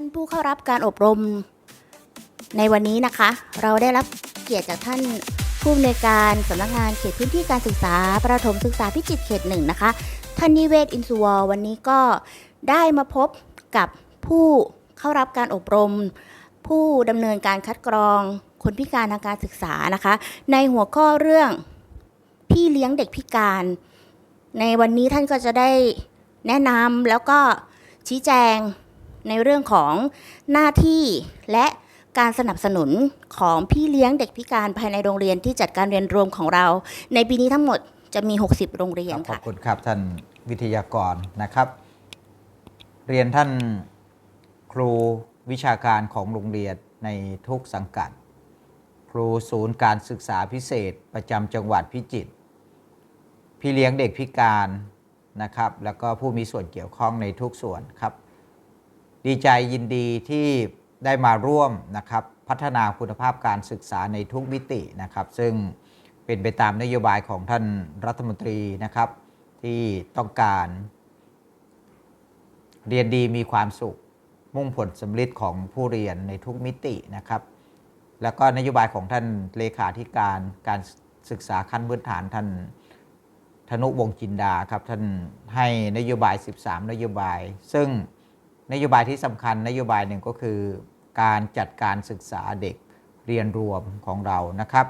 านผู้เข้ารับการอบรม ในวันนี้นะคะ เราได้รับเกียรติจากท่านผู้อำนวยการสำนักงานเขตพื้นที่การศึกษา ประถมศึกษาพิจิตรเขตหนึ่งนะคะท่านนิเวศอินสุวรวันนี้ก็ได้มาพบกับผู้เข้ารับการอบรม ผู้ดำเนินการคัดกรองคนพิการทางการศึกษานะคะ ในหัวข้อเรื่องพี่เลี้ยงเด็กพิการ ในวันนี้ท่านก็จะได้แนะนำแล้วก็ชี้แจง ในเรื่องของหน้าที่และการสนับสนุนของพี่เลี้ยงเด็กพิการภายในโรงเรียนที่จัดการเรียนรวมของเรา ในปีนี้ทั้งหมดจะมี 60 โรงเรียนขอค่ะบคุณครับท่านวิทยากรนะครับ เรียนท่านครูวิชาการของโรงเรียนในทุกสังกัด ครูศูนย์การศึกษาพิเศษประจำจังหวัดพิจิตรพี่เลี้ยงเด็กพิการนะครับ แล้วก็ผู้มีส่วนเกี่ยวข้องในทุกส่วนครับ ดีใจยินดีที่ได้มาร่วมนะครับพัฒนาคุณภาพการศึกษาในทุกมิตินะครับ ซึ่งเป็นไปตามนโยบายของท่านรัฐมนตรีนะครับ ที่ต้องการ เรียนดีมีความสุข มุ่งผลสำลิดของผู้เรียนในทุกมิตินะครับ แล้วก็นโยบายของท่านเลขาธิการการศึกษาขั้นพื้นฐานท่านธนุวงจินดาครับท่านให้นโยบาย 13 นโยบาย ซึ่ง นโยบายที่สำคัญนโยบายหนึ่งก็คือ การจัดการศึกษาเด็กเรียนรวมของเรานะครับ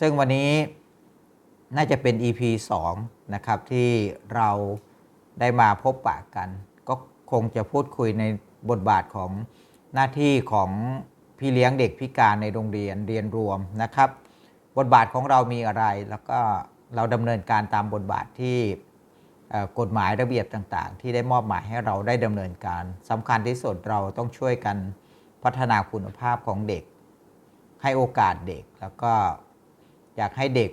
ซึ่งวันนี้น่าจะเป็น EP 2 นะครับที่เราได้มาพบปะกัน ก็คงจะพูดคุยในบทบาทของหน้าที่ของพี่เลี้ยงเด็กพิการในโรงเรียนเรียนรวมนะครับ บทบาทของเรามีอะไร แล้วก็เราดำเนินการตามบทบาทที่ กฎหมายระเบียบต่างๆ ที่ได้มอบหมายให้เราได้ดำเนินการสำคัญที่สุดเราต้องช่วยกันพัฒนาคุณภาพของเด็ก ให้โอกาสเด็ก แล้วก็อยากให้เด็ก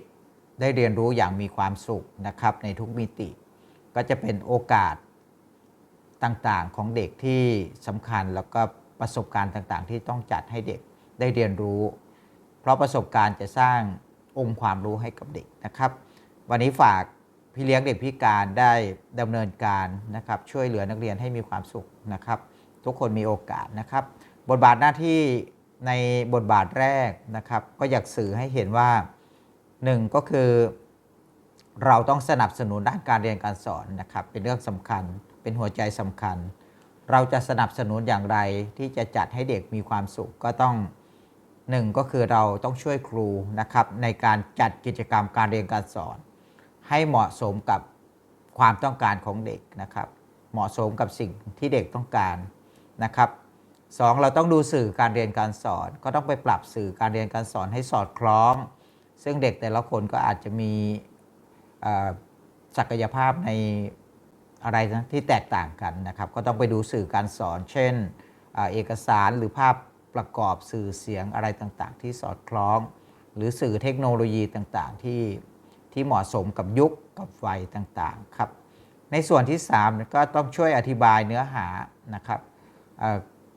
ได้เรียนรู้อย่างมีความสุขนะครับในทุกมิติ ก็จะเป็นโอกาสต่างๆของเด็กที่สำคัญแล้วก็ประสบการณ์ต่างๆ ที่ต้องจัดให้เด็กได้เรียนรู้ เพราะประสบการณ์จะสร้างองค์ความรู้ให้กับเด็กนะครับ วันนี้ฝาก พี่เลี้ยงเด็กพิการได้ดำเนินการนะครับช่วยเหลือนักเรียนให้มีความสุขนะครับ ทุกคนมีโอกาสนะครับ บทบาทหน้าที่ในบทบาทแรกนะครับ ก็อยากสื่อให้เห็นว่าหนึ่งก็คือ เราต้องสนับสนุนด้านการเรียนการสอนนะครับ เป็นเรื่องสำคัญ เป็นหัวใจสำคัญ เราจะสนับสนุนอย่างไรที่จะจัดให้เด็กมีความสุขก็ต้องหนึ่งก็คือเราต้องช่วยครูนะครับในการจัดกิจกรรมการเรียนการสอน ให้เหมาะสมกับความต้องการของเด็กนะครับ เหมาะสมกับสิ่งที่เด็กต้องการนะครับสองเราต้องดูสื่อการเรียนการสอน ก็ต้องไปปรับสื่อการเรียนการสอนให้สอดคล้อง ซึ่งเด็กแต่ละคนก็อาจจะมีศักยภาพในอะไรนะที่แตกต่างกันนะครับ ก็ต้องไปดูสื่อการสอน เช่นเอเอกสารหรือภาพประกอบสื่อเสียงอะไรต่างๆ ที่สอดคล้อง หรือสื่อเทคโนโลยีต่างๆ ที่ ที่เหมาะสมกับยุคกับวัยต่างๆครับในส่วนที่3ก็ต้องช่วยอธิบายเนื้อหานะครับเ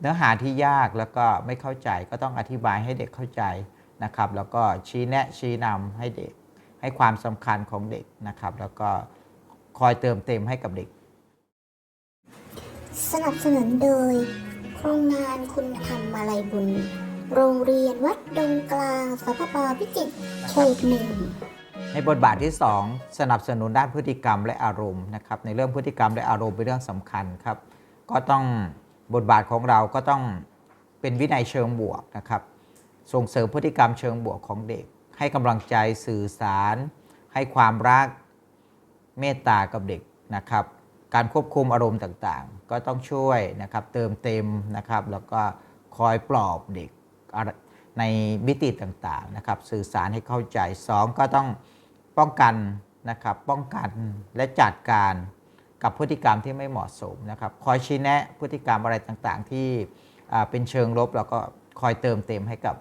เนื้อหาที่ยากแล้วก็ไม่เข้าใจก็ต้องอธิบายให้เด็กเข้าใจนะครับแล้วก็ชี้แนะชี้นำให้เด็ก ให้ความสำคัญของเด็กนะครับ แล้วก็คอยเติมเต็มให้กับเด็ก สนับสนุนโดย โครงงานคุณธรรมมาลัยบุญ โรงเรียนวัดดงกลางสพปพิจิตรเขตหนึ่ง ในบทบาทที่ 2 สนับสนุนด้านพฤติกรรมและอารมณ์นะครับในเรื่องพฤติกรรมและอารมณ์เป็นเรื่องสำคัญครับก็ต้องบทบาทของเราก็ต้องเป็นวินัยเชิงบวกนะครับส่งเสริมพฤติกรรมเชิงบวกของเด็ก ให้กำลังใจสื่อสาร ให้ความรักเมตตากับเด็กนะครับการควบคุมอารมณ์ต่างๆ ก็ต้องช่วยนะครับเติมเต็มนะครับแล้วก็คอยปลอบเด็กในมิติต่างๆนะครับสื่อสารให้เข้าใจ 2 ก็ต้อง ป้องกันนะครับป้องกันและจัดการกับพฤติกรรมที่ไม่เหมาะสมนะครับคอยชี้แนะพฤติกรรมอะไรต่างๆ ที่เป็นเชิงลบแล้วก็คอยเติมเต็มให้กับ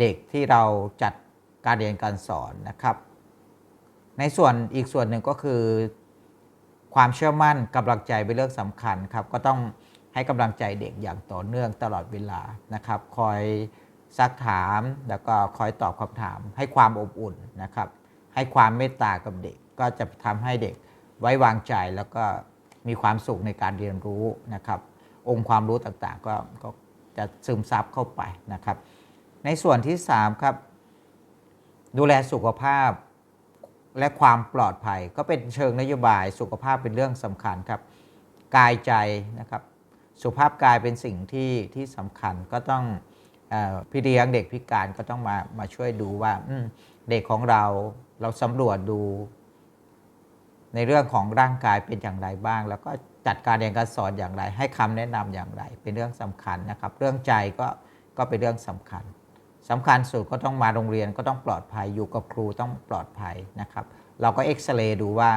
เด็กที่เราจัดการเรียนการสอนนะครับ ในส่วนอีกส่วนหนึ่งก็คือ ความเชื่อมั่นกำลังใจเป็นเรื่องสำคัญครับก็ต้องให้กำลังใจเด็กอย่างต่อเนื่องตลอดเวลานะครับ คอยซักถามแล้วก็คอยตอบคำถามให้ความอบอุ่นนะครับ ให้ความเมตตากับเด็ก ก็จะทำให้เด็กไว้วางใจแล้วก็มีความสุขในการเรียนรู้นะครับ องค์ความรู้ต่างๆ ก็ก็จะซึมซับเข้าไปนะครับ ในส่วนที่ 3 ครับ ดูแลสุขภาพและความปลอดภัย ก็เป็นเชิงนโยบายสุขภาพเป็นเรื่องสำคัญครับ กายใจนะครับ สุขภาพกายเป็นสิ่งที่ที่สำคัญก็ต้องอพี่เลี้ยงเด็กพิการก็ต้องมามาช่วยดูว่าเด็กของเรา เราสำรวจดู ในเรื่องของร่างกายเป็นอย่างไรบ้าง แล้วก็จัดการเรียนการสอนอย่างไร ให้คำแนะนำอย่างไร เป็นเรื่องสำคัญนะครับ เรื่องใจก็ก็เป็นเรื่องสำคัญสำคัญสุดก็ต้องมาโรงเรียนก็ต้องปลอดภัยอยู่กับครูต้องปลอดภัยนะครับ เราก็เอ็กซเรย์ดูว่า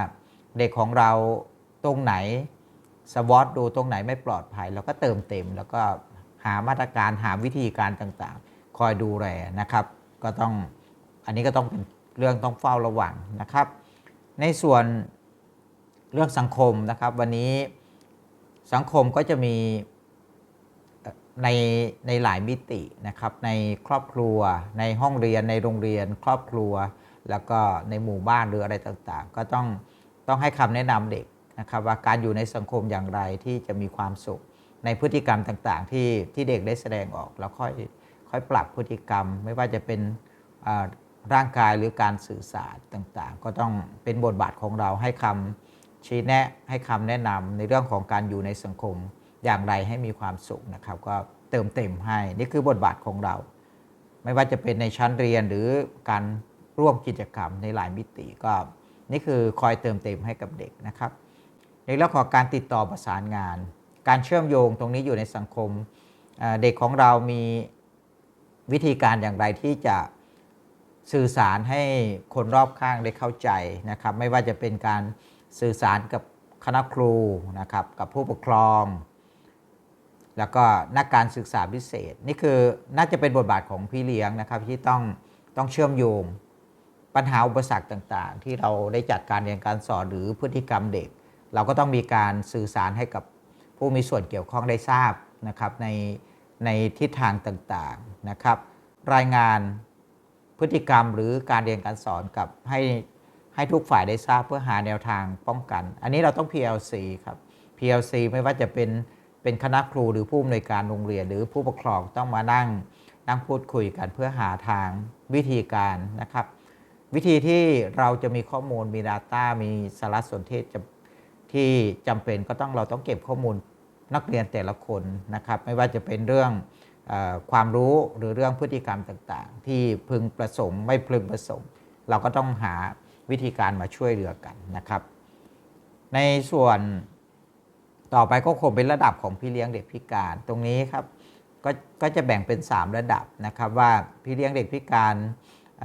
เด็กของเราตรงไหนสวอตดูตรงไหนไม่ปลอดภัยเราก็เติมเต็ม แล้วก็หามาตรการหาวิธีการต่างๆ คอยดูแลนะครับ ก็ต้องอันนี้ก็ต้องเป็น เรื่องต้องเฝ้าระวังนะครับ ในส่วนเรื่องสังคมนะครับ วันนี้สังคมก็จะมีในในหลายมิตินะครับ ในครอบครัว ในห้องเรียนในโรงเรียน ครอบครัว แล้วก็ในหมู่บ้านหรืออะไรต่างๆ ก็ต้องต้องให้คำแนะนำเด็กนะครับ ว่าการอยู่ในสังคมอย่างไรที่จะมีความสุข ในพฤติกรรมต่างๆ ที่ที่เด็กได้แสดงออก แล้วค่อยค่อยปรับพฤติกรรม ไม่ว่าจะเป็น ร่างกายหรือการสื่อสารต่างๆ ก็ต้องเป็นบทบาทของเราให้คำชี้แนะให้คำแนะนำในเรื่องของการอยู่ในสังคมอย่างไรให้มีความสุขนะครับ ก็เติมเต็มให้นี่คือบทบาทของเรา ไม่ว่าจะเป็นในชั้นเรียนหรือการร่วมกิจกรรมในหลายมิติก็ นี่คือคอยเติมเต็มให้กับเด็กนะครับ ในเรื่องของการติดต่อประสานงาน การเชื่อมโยงตรงนี้อยู่ในสังคมเอ่อเด็กของเรามีวิธีการอย่างไรที่จะ สื่อสารให้คนรอบข้างได้เข้าใจนะครับ ไม่ว่าจะเป็นการสื่อสารกับคณะครูนะครับ กับผู้ปกครอง แล้วก็นักการศึกษาพิเศษ นี่คือน่าจะเป็นบทบาทของพี่เลี้ยงนะครับ ที่ต้องต้องเชื่อมโยงปัญหาอุปสรรคต่างๆ ที่เราได้จัดการเรียนการสอนหรือพฤติกรรมเด็ก เราก็ต้องมีการสื่อสารให้กับผู้มีส่วนเกี่ยวข้องได้ทราบนะครับในในทิศทางต่างๆนะครับ รายงาน พฤติกรรมหรือการเรียนการสอนกับให้ให้ทุกฝ่ายได้ทราบเพื่อหาแนวทางป้องกัน อันนี้เราต้อง PLC ครับ PLC ไม่ว่าจะเป็นเป็นคณะครูหรือผู้อำนวยการโรงเรียน หรือผู้ปกครองต้องมานั่งนั่งพูดคุยกันเพื่อหาทางวิธีการนะครับ วิธีที่เราจะมีข้อมูลมี Data มีสารสนเทศจะที่จำเป็นก็ต้องเราต้องเก็บข้อมูลนักเรียนแต่ละคนนะครับ ไม่ว่าจะเป็นเรื่อง ความรู้หรือเรื่องพฤติกรรมต่างๆ ที่พึงประสงค์ไม่พึงประสงค์ เราก็ต้องหาวิธีการมาช่วยเหลือกันนะครับ ในส่วนต่อไปก็คงเป็นระดับของพี่เลี้ยงเด็กพิการตรงนี้ครับก็ก็จะแบ่งเป็น 3 ระดับนะครับว่าพี่เลี้ยงเด็กพิการเ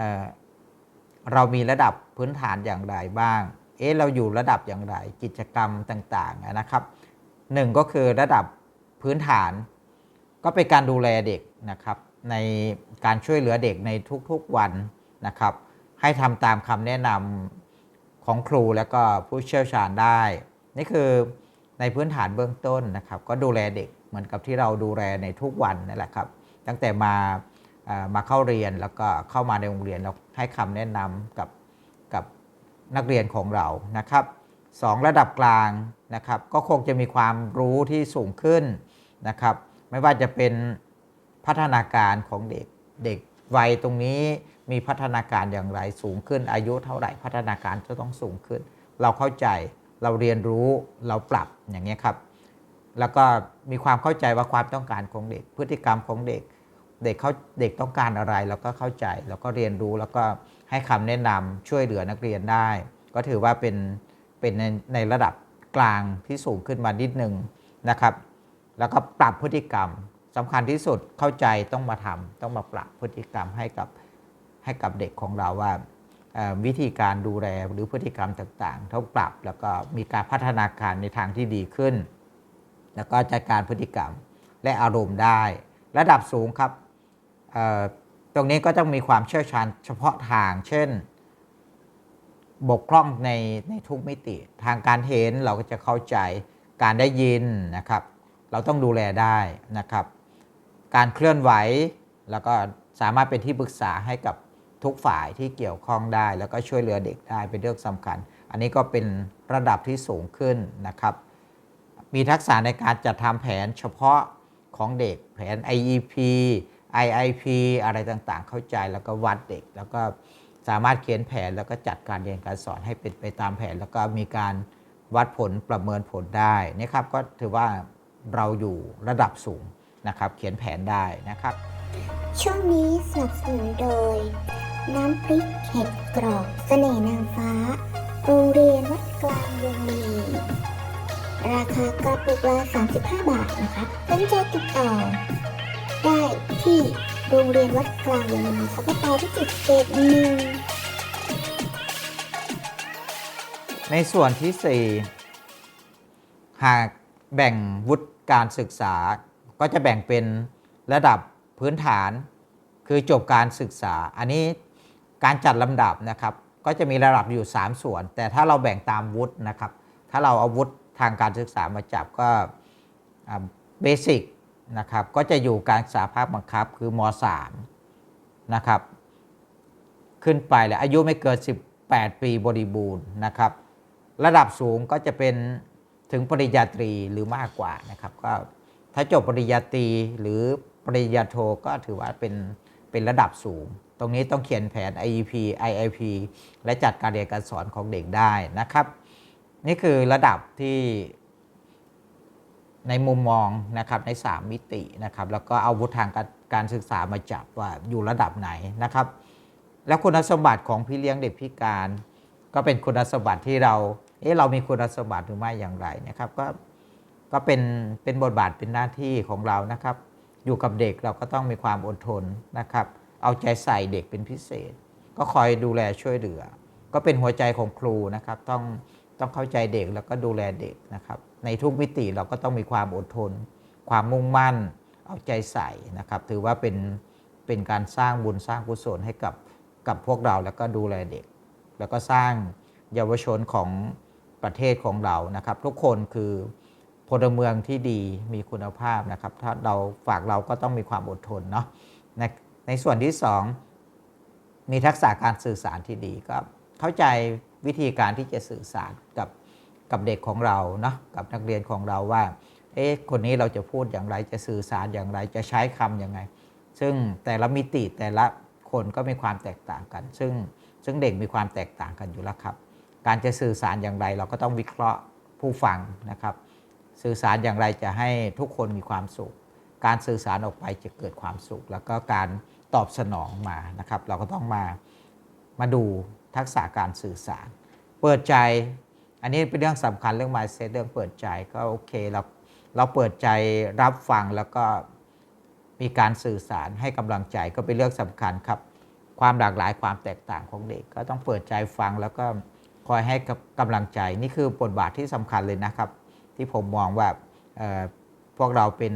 เรามีระดับพื้นฐานอย่างไรบ้าง เอ๊ะเราอยู่ระดับอย่างไรกิจกรรมต่างๆนะครับหนึ่งก็คือระดับพื้นฐาน ก็เป็นการดูแลเด็กนะครับ ในการช่วยเหลือเด็กในทุกๆวันนะครับ ให้ทำตามคำแนะนำของครูและก็ผู้เชี่ยวชาญได้ นี่คือในพื้นฐานเบื้องต้นนะครับ ก็ดูแลเด็กเหมือนกับที่เราดูแลในทุกวันนั่นแหละครับ ตั้งแต่มามาเข้าเรียนแล้วก็เข้ามาในโรงเรียนเราให้คำแนะนำกับกับนักเรียนของเรานะครับสองระดับกลางนะครับ ก็คงจะมีความรู้ที่สูงขึ้นนะครับ ไม่ว่าจะเป็นพัฒนาการของเด็กเด็กวัยตรงนี้มีพัฒนาการอย่างไรสูงขึ้น อายุเท่าไหร่พัฒนาการจะต้องสูงขึ้น เราเข้าใจเราเรียนรู้เราปรับอย่างนี้ครับ แล้วก็มีความเข้าใจว่าความต้องการของเด็ก พฤติกรรมของเด็ก เด็กเขาเด็กต้องการอะไรเราก็เข้าใจแล้วก็เรียนรู้แล้วก็ให้คำแนะนำช่วยเหลือนักเรียนได้ ก็ถือว่าเป็นเป็นในในระดับกลางที่สูงขึ้นมานิดนึงนะครับ แล้วก็ปรับพฤติกรรมสำคัญที่สุดเข้าใจต้องมาทำต้องมาปรับพฤติกรรมให้กับให้กับเด็กของเราว่าวิธีการดูแลหรือพฤติกรรมต่างๆต้องปรับแล้วก็มีการพัฒนาการในทางที่ดีขึ้น แล้วก็จัดการพฤติกรรมและอารมณ์ได้ ระดับสูงครับตรงนี้ก็ต้องมีความเชี่ยวชาญเฉพาะทาง เช่น บกพร่องในในทุกมิติ ทางการเห็นเราก็จะเข้าใจการได้ยินนะครับ เราต้องดูแลได้นะครับ การเคลื่อนไหวแล้วก็สามารถเป็นที่ปรึกษาให้กับทุกฝ่ายที่เกี่ยวข้องได้ แล้วก็ช่วยเหลือเด็กได้เป็นเรื่องสำคัญ อันนี้ก็เป็นระดับที่สูงขึ้นนะครับ มีทักษะในการจัดทำแผนเฉพาะของเด็กแผน IEP IIP อะไรต่างๆ เข้าใจแล้วก็วัดเด็ก แล้วก็สามารถเขียนแผนแล้วก็จัดการเรียนการสอนให้เป็นไปตามแผน แล้วก็มีการวัดผลประเมินผลได้นะครับก็ถือว่า เราอยู่ระดับสูงนะครับ เขียนแผนได้นะครับ ช่วงนี้สนับสนุนโดย น้ำพริกเห็ดกรอบเสน่ห์นางฟ้า โรงเรียนวัดกลางวงลีราคากระปุกละ35 บาทนะคะสนใจติดต่อ ได้ที่โรงเรียนวัดกลางวงลีสปปพิจิตรเกตหนึ่งในส่วนที่ 4 หาก แบ่งวุฒิการศึกษา ก็จะแบ่งเป็นระดับพื้นฐาน คือจบการศึกษา อันนี้การจัดลำดับนะครับ ก็จะมีระดับอยู่ 3 ส่วน แต่ถ้าเราแบ่งตามวุฒินะครับ ถ้าเราเอาวุฒิทางการศึกษามาจับก็เบสิกนะครับก็จะอยู่การศึกษาภาคบังคับคือม .3 นะครับขึ้นไปแล้วอายุไม่เกิน 18 ปีบริบูรณ์นะครับ ระดับสูงก็จะเป็น ถึงปริญญาตรีหรือมากกว่านะครับก็ถ้าจบปริญญาตรีหรือปริญญาโทก็ถือว่าเป็นเป็นระดับสูง ตรงนี้ต้องเขียนแผน IEP IIP และจัดการเรียนการสอนของเด็กได้นะครับ นี่คือระดับที่ในมุมมองนะครับใน 3 มิตินะครับแล้วก็เอาวุฒิทางการการศึกษามาจับว่าอยู่ระดับไหนนะครับ แล้วคุณสมบัติของพี่เลี้ยงเด็กพิการ ก็เป็นคุณสมบัติที่เรา เอ๊ะเรามีคุณสมบัติหรือไม่อย่างไรนะครับ ก็ก็เป็นเป็นบทบาทเป็นหน้าที่ของเรานะครับ อยู่กับเด็กเราก็ต้องมีความอดทนนะครับ เอาใจใส่เด็กเป็นพิเศษ ก็คอยดูแลช่วยเหลือ ก็เป็นหัวใจของครูนะครับ ต้องต้องเข้าใจเด็กแล้วก็ดูแลเด็กนะครับ ในทุกมิติเราก็ต้องมีความอดทน ความมุ่งมั่น เอาใจใส่นะครับ ถือว่าเป็นเป็นการสร้างบุญสร้างกุศลให้กับกับพวกเราแล้วก็ดูแลเด็ก แล้วก็สร้างเยาวชนของ ประเทศของเรานะครับ ทุกคนคือพลเมืองที่ดีมีคุณภาพนะครับ ถ้าเราฝากเราก็ต้องมีความอดทนเนาะในในส่วนที่ 2 มีทักษะการสื่อสารที่ดีก็เข้าใจวิธีการที่จะสื่อสารกับกับเด็กของเราเนาะกับนักเรียนของเราว่าเอ๊ะคนนี้เราจะพูดอย่างไรจะสื่อสารอย่างไรจะใช้คำยังไง ซึ่งแต่ละมิติแต่ละคนก็มีความแตกต่างกัน ซึ่งซึ่งเด็กมีความแตกต่างกันอยู่แล้วครับ การจะสื่อสารอย่างไร เราก็ต้องวิเคราะห์ผู้ฟังนะครับ สื่อสารอย่างไรจะให้ทุกคนมีความสุข การสื่อสารออกไปจะเกิดความสุข แล้วก็การตอบสนองมานะครับ เราก็ต้องมามาดูทักษะการสื่อสาร เปิดใจ อันนี้เป็นเรื่องสำคัญเรื่อง mindset เรื่องเปิดใจก็โอเคเราเราเปิดใจรับฟังแล้วก็มีการสื่อสารให้กำลังใจก็เป็นเรื่องสำคัญครับ ความหลากหลายความแตกต่างของเด็ก ก็ต้องเปิดใจฟังแล้วก็ คอยให้กำลังใจนี่คือบทบาทที่สำคัญเลยนะครับ ที่ผมมองว่าพวกเราเป็น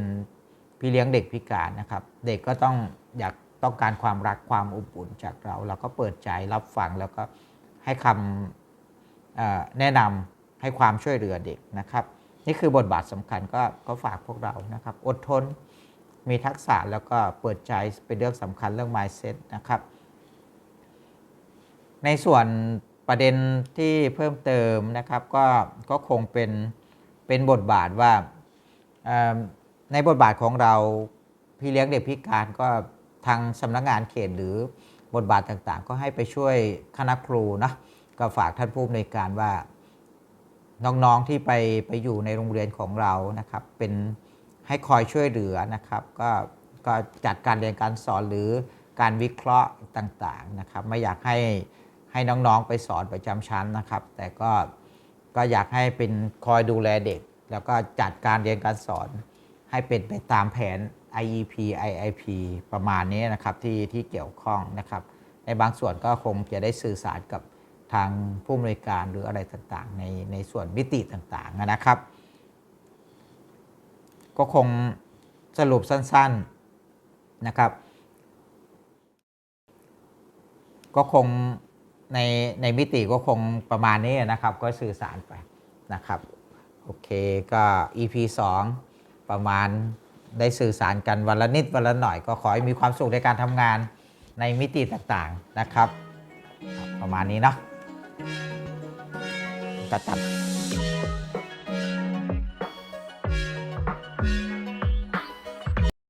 พี่เลี้ยงเด็กพิการนะครับ เด็กก็ต้องอยากต้องการความรักความอบอุ่นจากเรา เราก็เปิดใจรับฟังแล้วก็ให้คำแนะนำให้ความช่วยเหลือเด็กนะครับ นี่คือบทบาทสำคัญก็ก็ฝากพวกเรานะครับ อดทนมีทักษะแล้วก็เปิดใจเป็นเรื่องสำคัญเรื่อง mindset นะครับ ในส่วน ประเด็นที่เพิ่มเติมนะครับก็ก็คงเป็นเป็นบทบาทว่าในบทบาทของเราพี่เลี้ยงเด็กพิการก็ทางสำนักงานเขตหรือบทบาทต่างๆ ก็ให้ไปช่วยคณะครูนะก็ฝากท่านผู้อำนวยการว่าน้องๆที่ไปไปอยู่ในโรงเรียนของเรานะครับ เป็นให้คอยช่วยเหลือนะครับ ก็ก็จัดการเรียนการสอนหรือการวิเคราะห์ต่างๆนะครับ ไม่อยากให้ ให้น้องๆไปสอนประจำชั้นนะครับ แต่ก็ก็อยากให้เป็นคอยดูแลเด็ก แล้วก็จัดการเรียนการสอน ให้เป็นไปตามแผน IEP IIP ประมาณนี้นะครับที่ที่เกี่ยวข้องนะครับ ในบางส่วนก็คงจะได้สื่อสารกับทางผู้อำนวยการหรืออะไรต่างๆ ในในส่วนมิติต่างๆนะครับ ก็คงสรุปสั้นๆนะครับ ก็คง ในในมิติก็คงประมาณนี้นะครับ ก็สื่อสารไปนะครับโอเคก็ EP 2 ประมาณได้สื่อสารกันวันละนิดวันละหน่อย ก็ขอให้มีความสุขในการทำงานในมิติต่างๆนะครับ ประมาณนี้เนาะก็ตัด